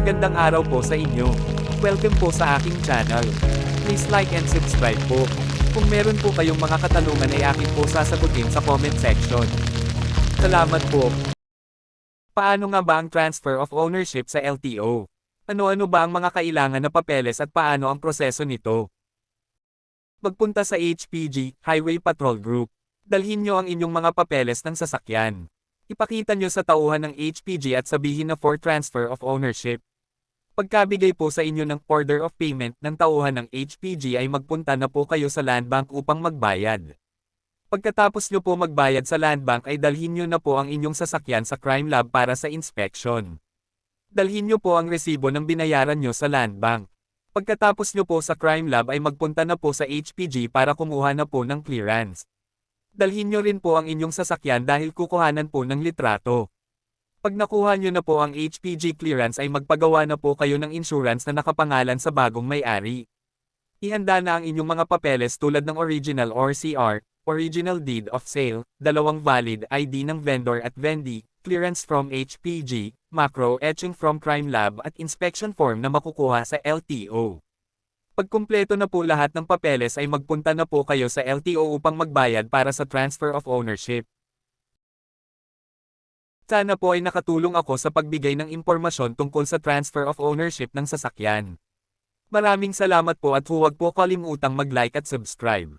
Magandang araw po sa inyo. Welcome po sa aking channel. Please like and subscribe po. Kung meron po kayong mga katanungan ay akin po sasagutin sa comment section. Salamat po. Paano nga ba ang transfer of ownership sa LTO? Ano-ano ba ang mga kailangan na papeles at paano ang proseso nito? Magpunta sa HPG, Highway Patrol Group. Dalhin nyo ang inyong mga papeles ng sasakyan. Ipakita nyo sa tauhan ng HPG at sabihin na for transfer of ownership. Pagkabigay po sa inyo ng order of payment ng tauhan ng HPG ay magpunta na po kayo sa land bank upang magbayad. Pagkatapos nyo po magbayad sa land bank ay dalhin nyo na po ang inyong sasakyan sa crime lab para sa inspection. Dalhin nyo po ang resibo ng binayaran nyo sa land bank. Pagkatapos nyo po sa crime lab ay magpunta na po sa HPG para kumuha na po ng clearance. Dalhin nyo rin po ang inyong sasakyan dahil kukuhanan po ng litrato. Pag nakuha nyo na po ang HPG clearance ay magpagawa na po kayo ng insurance na nakapangalan sa bagong may-ari. Ihanda na ang inyong mga papeles tulad ng original or CR, original deed of sale, dalawang valid ID ng vendor at vendee, clearance from HPG, macro etching from crime lab at inspection form na makukuha sa LTO. Pag kumpleto na po lahat ng papeles ay magpunta na po kayo sa LTO upang magbayad para sa transfer of ownership. Sana po ay nakatulong ako sa pagbigay ng impormasyon tungkol sa transfer of ownership ng sasakyan. Maraming salamat po at huwag po kalimutang mag-like at subscribe.